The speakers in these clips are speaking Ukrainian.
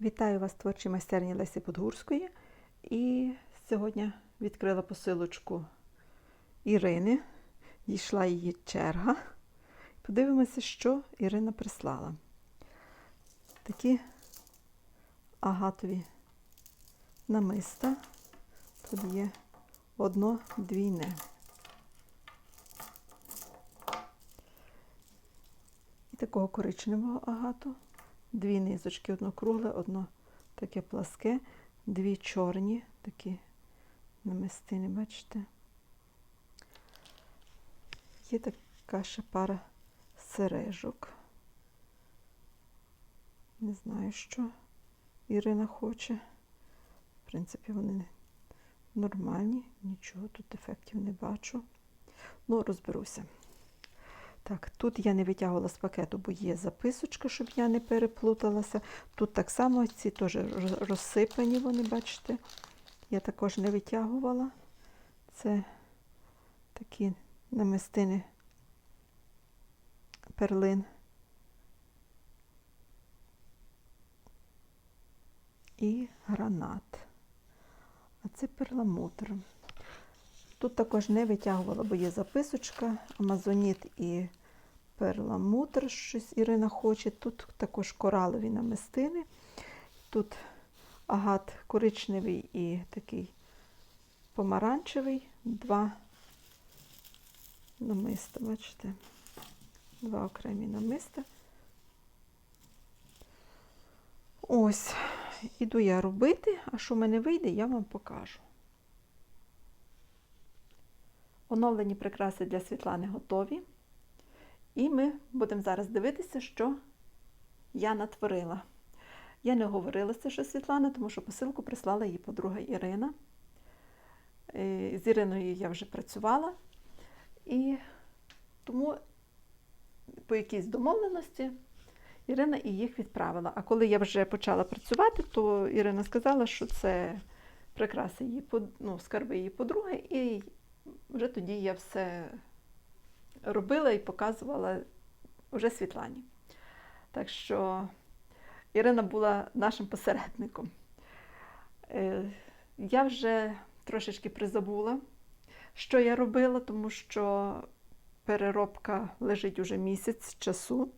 Вітаю вас творчій майстерні Лесі Подгурської. І сьогодні відкрила посилочку Ірини. Дійшла її черга. Подивимося, що Ірина прислала. Такі агатові намиста. Тут є одно двійне. І такого коричневого агату. Дві низочки, одно кругле, одно таке пласке, дві чорні, такі намистини, бачите. Є така ще пара сережок. Не знаю, що Ірина хоче. В принципі, вони нормальні, нічого тут дефектів не бачу. Ну, розберуся. Так, тут я не витягувала з пакету, бо є записочка, щоб я не переплуталася. Тут так само ці теж розсипані, вони, бачите. Я також не витягувала. Це такі намистини перлин. І гранат. А це перламутр. Тут також не витягувала, бо є записочка, амазоніт і перламутр, щось Ірина хоче. Тут також коралові намистини. Тут агат коричневий і такий помаранчевий. Два намиста, бачите? Два окремі намиста. Ось, іду я робити, а що в мене вийде, я вам покажу. Оновлені прикраси для Світлани готові. І ми будемо зараз дивитися, що я натворила. Я не говорила це, що Світлана, тому що посилку прислала її подруга Ірина. Е, З Іриною я вже працювала. І тому по якійсь домовленості Ірина і їх відправила. А коли я вже почала працювати, то Ірина сказала, що це прикраси її, ну, скарби її подруги, і вже тоді я все робила і показувала вже Світлані. Так що Ірина була нашим посередником. Е, Я вже трошечки призабула, що я робила, тому що переробка лежить уже місяць часу.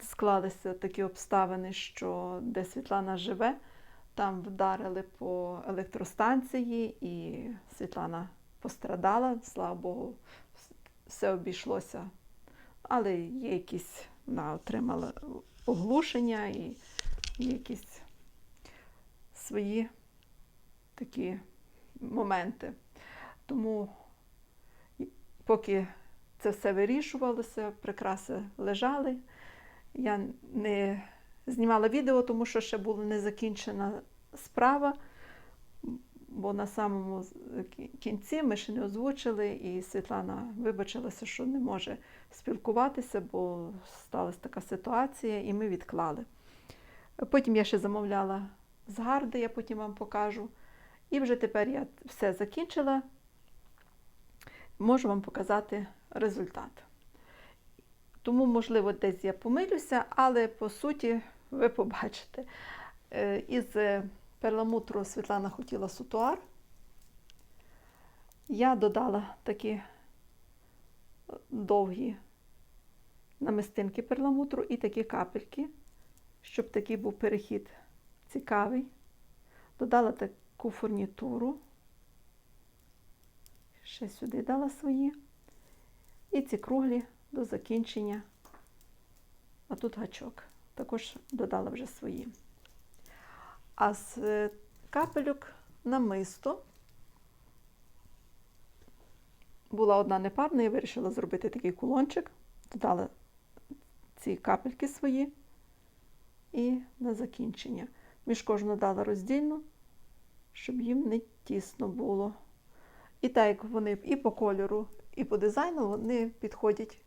Склалися такі обставини, що де Світлана живе, там вдарили по електростанції, і Світлана пострадала, слава Богу, все обійшлося. Але є якісь, вона отримала оглушення і якісь свої такі моменти. Тому поки це все вирішувалося, прикраси лежали. Я не знімала відео, тому що ще була не закінчена справа бо на самому кінці ми ще не озвучили, і Світлана вибачилася, що не може спілкуватися, бо сталася така ситуація, і ми відклали. Потім я ще замовляла з гарди, я потім вам покажу. І вже тепер я все закінчила. Можу вам показати результат. Тому, можливо, десь я помилюся, але по суті ви побачите. Е, Із е, перламутру Світлана хотіла сутуар. Я додала такі е, довгі намистинки перламутру і такі капельки, щоб такий був перехід цікавий. Додала таку фурнітуру. Ще сюди дала свої. І ці круглі до закінчення. А тут гачок. Також додала вже свої. А з е, капелюк намисто була одна непарна, я вирішила зробити такий кулончик, додала ці капельки свої і на закінчення. Між кожну дала роздільну, щоб їм не тісно було. І так як вони і по кольору, і по дизайну вони підходять,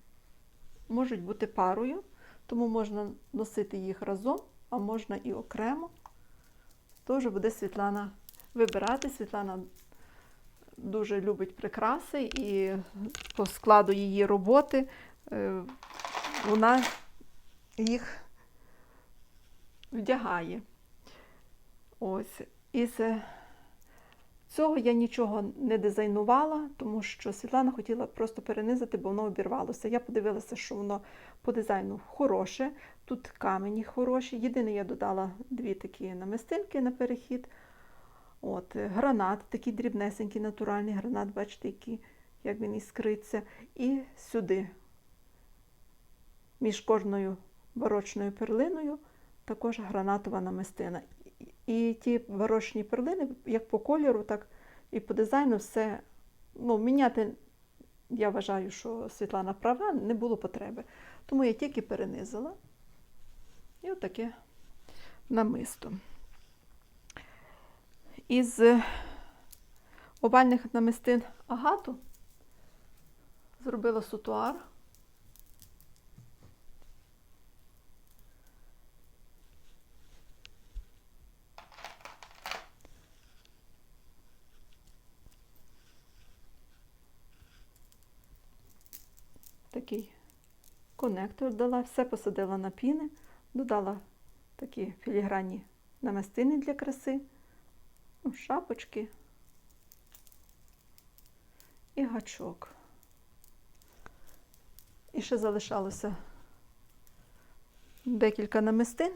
можуть бути парою, тому можна носити їх разом, а можна і окремо. Теж буде Світлана вибирати. Світлана дуже любить прикраси і по складу її роботи е, вона їх вдягає. Ось. І е, цього я нічого не дизайнувала, тому що Світлана хотіла просто перенизити, бо воно обірвалося. Я подивилася, що воно по дизайну хороше. Тут камені хороші. Єдине, я додала дві такі намистинки на перехід. От, гранат, такий дрібнесенький натуральний гранат, бачите, який, як він іскриться. І сюди, між кожною барочною перлиною, також гранатова намистина. І ті барочні перлини, як по кольору, так і по дизайну, все ну, міняти, я вважаю, що Світлана права, не було потреби. Тому я тільки перенизила. І отаке намисто. Із овальних намистин агату зробила сутуар. Такий конектор дала, все посадила на піни, додала такі філігранні намистини для краси, ну, шапочки і гачок. І ще залишалося декілька намистин.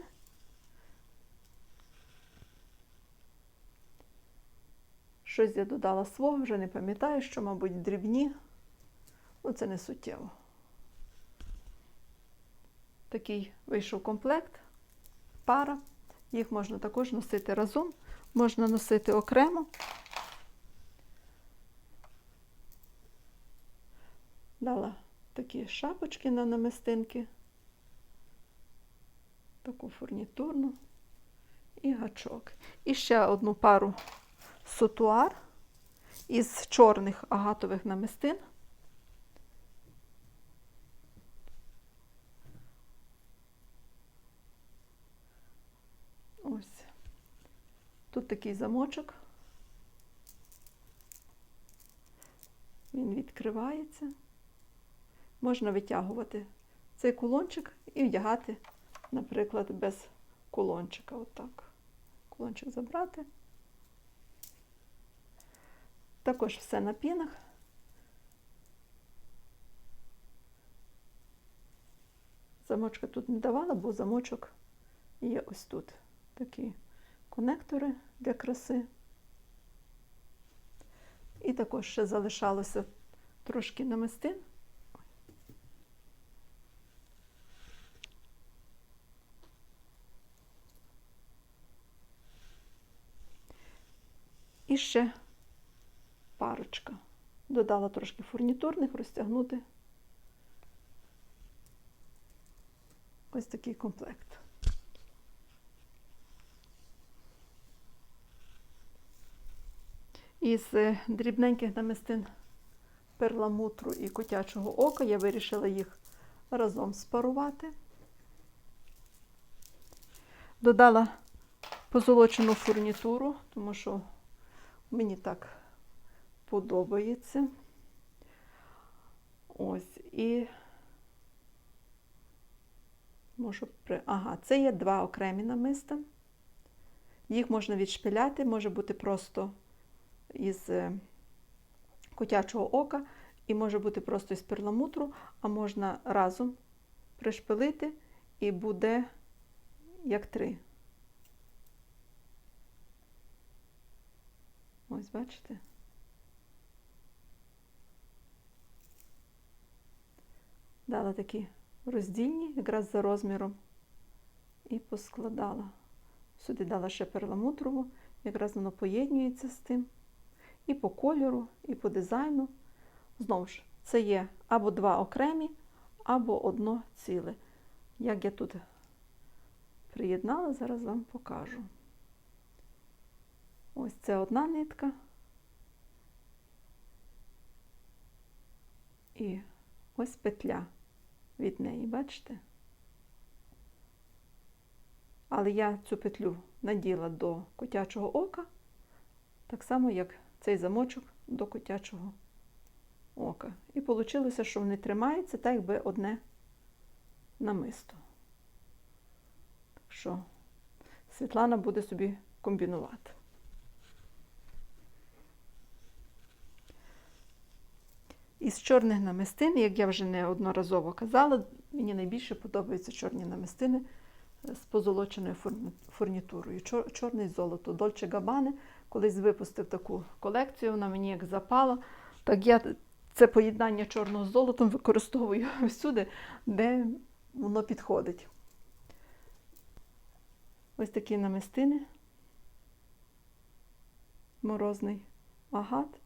Щось я додала свого, вже не пам'ятаю, що, мабуть, дрібні. Ну, це не суттєво. Такий вийшов комплект, пара. Їх можна також носити разом, можна носити окремо. Дала такі шапочки на намистинки, таку фурнітурну і гачок. І ще одну пару сутуар із чорних агатових намистин. Ось. Тут такий замочок. Він відкривається. Можна витягувати цей кулончик і вдягати, наприклад, без кулончика. Отак. Кулончик забрати. Також все на пінах. Замочка тут не давала, бо замочок є ось тут такі конектори для краси. І також ще залишалося трошки намистин. І ще парочка. Додала трошки фурнітурних, розтягнути ось такий комплект. Із е, дрібненьких намистин перламутру і котячого ока я вирішила їх разом спарувати. Додала позолочену фурнітуру, тому що мені так подобається. Ось і можу при... Ага, це є два окремі намиста. Їх можна відшпиляти, може бути просто із е, котячого ока, і може бути просто із перламутру, а можна разом пришпилити, і буде як три. Ось, бачите? Дала такі роздільні, якраз за розміром, і поскладала. Сюди дала ще перламутрову, якраз воно поєднюється з тим. І по кольору, і по дизайну. Знову ж, це є або два окремі, або одно ціле. Як я тут приєднала, зараз вам покажу. Ось це одна нитка. І ось петля від неї, бачите? Але я цю петлю наділа до котячого ока, так само, як цей замочок до котячого ока. І вийшло, що вони тримаються, так якби одне намисто. Так що Світлана буде собі комбінувати. Із чорних намистин, як я вже неодноразово казала, мені найбільше подобаються чорні намистини з позолоченою фурні- фурнітурою. Чор- Чорне золото. Дольче Габане колись випустив таку колекцію, вона мені як запала. Так я це поєднання чорного з золотом використовую всюди, де воно підходить. Ось такі намистини. Морозний агат.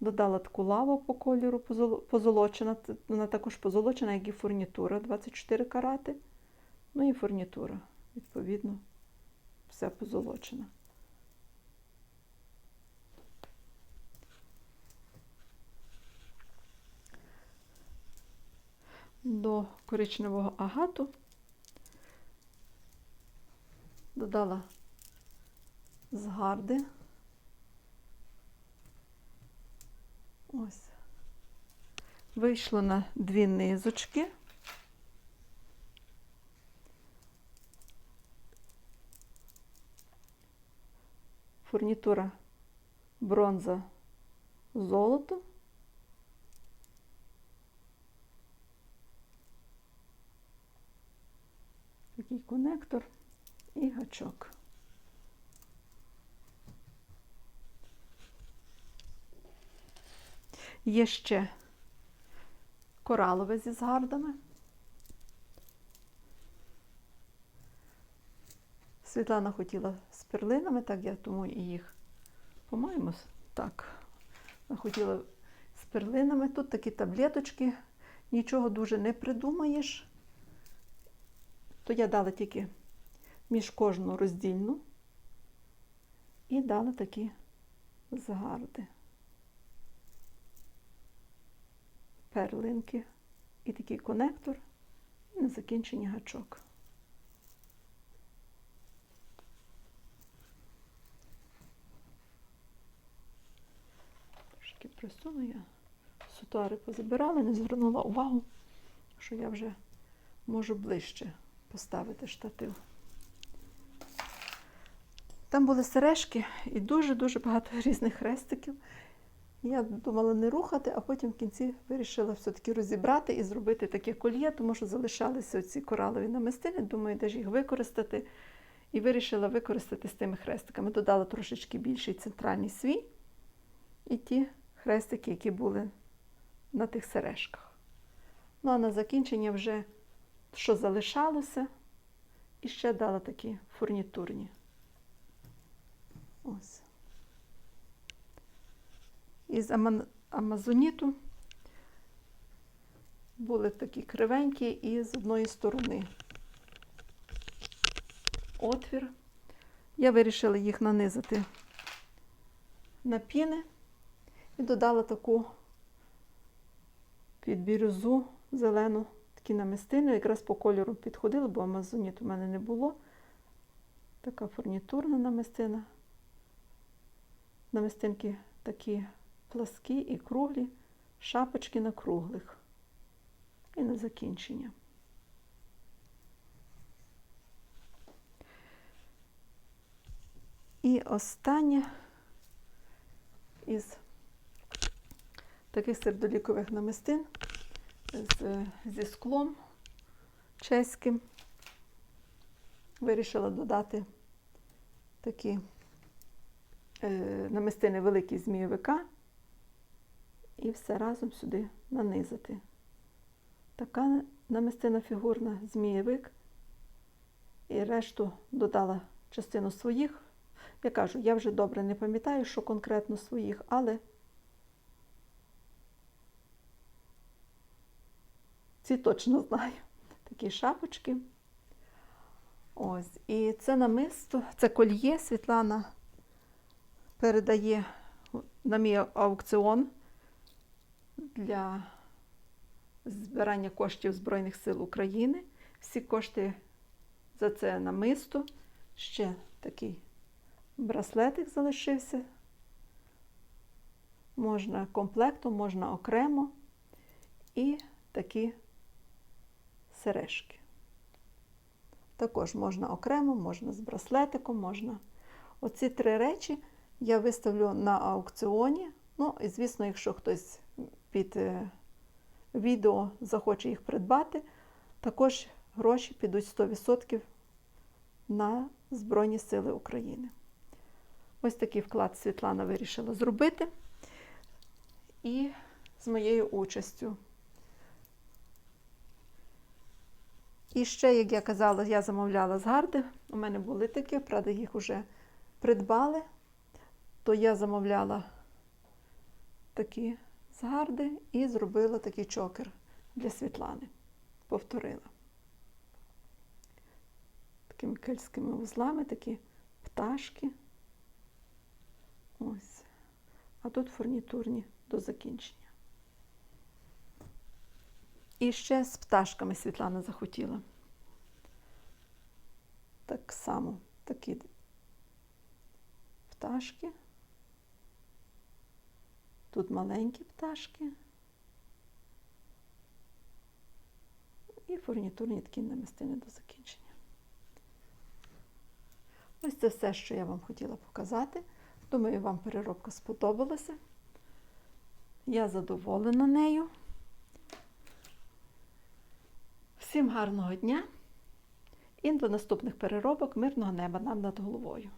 Додала таку лаву по кольору позолочена. Вона також позолочена, як і фурнітура 24 карати. Ну і фурнітура, відповідно, все позолочена. До коричневого агату додала згарди. Ось. Вийшло на дві низочки. Фурнітура бронза золото. Такий конектор і гачок. Є ще коралове зі згардами. Світлана хотіла з перлинами, так я тому і їх, по-моєму, так. Вона хотіла з перлинами. Тут такі таблеточки, нічого дуже не придумаєш. То я дала тільки між кожну роздільну і дала такі згарди. Перлинки і такий конектор, і на закінченні гачок. Трошки присуну я. Сутари позабирала, не звернула увагу, що я вже можу ближче поставити штатив. Там були сережки і дуже-дуже багато різних хрестиків. Я думала не рухати, а потім в кінці вирішила все-таки розібрати і зробити таке кольє, тому що залишалися ці коралові намистини. Думаю, де ж їх використати. І вирішила використати з тими хрестиками. Додала трошечки більший центральний свій і ті хрестики, які були на тих сережках. Ну а на закінчення вже що залишалося, і ще дала такі фурнітурні. Ось. Із амазоніту були такі кривенькі і з одної сторони отвір. Я вирішила їх нанизати на піни і додала таку під бірюзу зелену такі намистини. Якраз по кольору підходили, бо амазоніт у мене не було. Така фурнітурна намистина. Намистинки такі пласкі і круглі, шапочки на круглих. І на закінчення. І останнє із таких сердолікових намистин з, зі склом чеським. Вирішила додати такі е, намистини великі змійовика і все разом сюди нанизати. Така намистина фігурна змієвик. І решту додала частину своїх. Я кажу, я вже добре не пам'ятаю, що конкретно своїх, але ці точно знаю. Такі шапочки. Ось. І це намисто, це кольє Світлана передає на мій аукціон для збирання коштів Збройних сил України. Всі кошти за це намисто. Ще такий браслетик залишився. Можна комплектом, можна окремо. І такі сережки. Також можна окремо, можна з браслетиком, можна. Оці три речі я виставлю на аукціоні. Ну, і звісно, якщо хтось під е, відео захоче їх придбати, також гроші підуть 100% на Збройні Сили України. Ось такий вклад Світлана вирішила зробити. І з моєю участю. І ще, як я казала, я замовляла з гарди. У мене були такі, правда, їх вже придбали. То я замовляла такі з гарди і зробила такий чокер для Світлани. Повторила. Такими кельтськими вузлами, такі пташки. Ось. А тут фурнітурні до закінчення. І ще з пташками Світлана захотіла. Так само такі пташки. Тут маленькі пташки. І фурнітурні такі намистини до закінчення. Ось це все, що я вам хотіла показати. Думаю, вам переробка сподобалася. Я задоволена нею. Всім гарного дня і до наступних переробок, мирного неба нам над головою.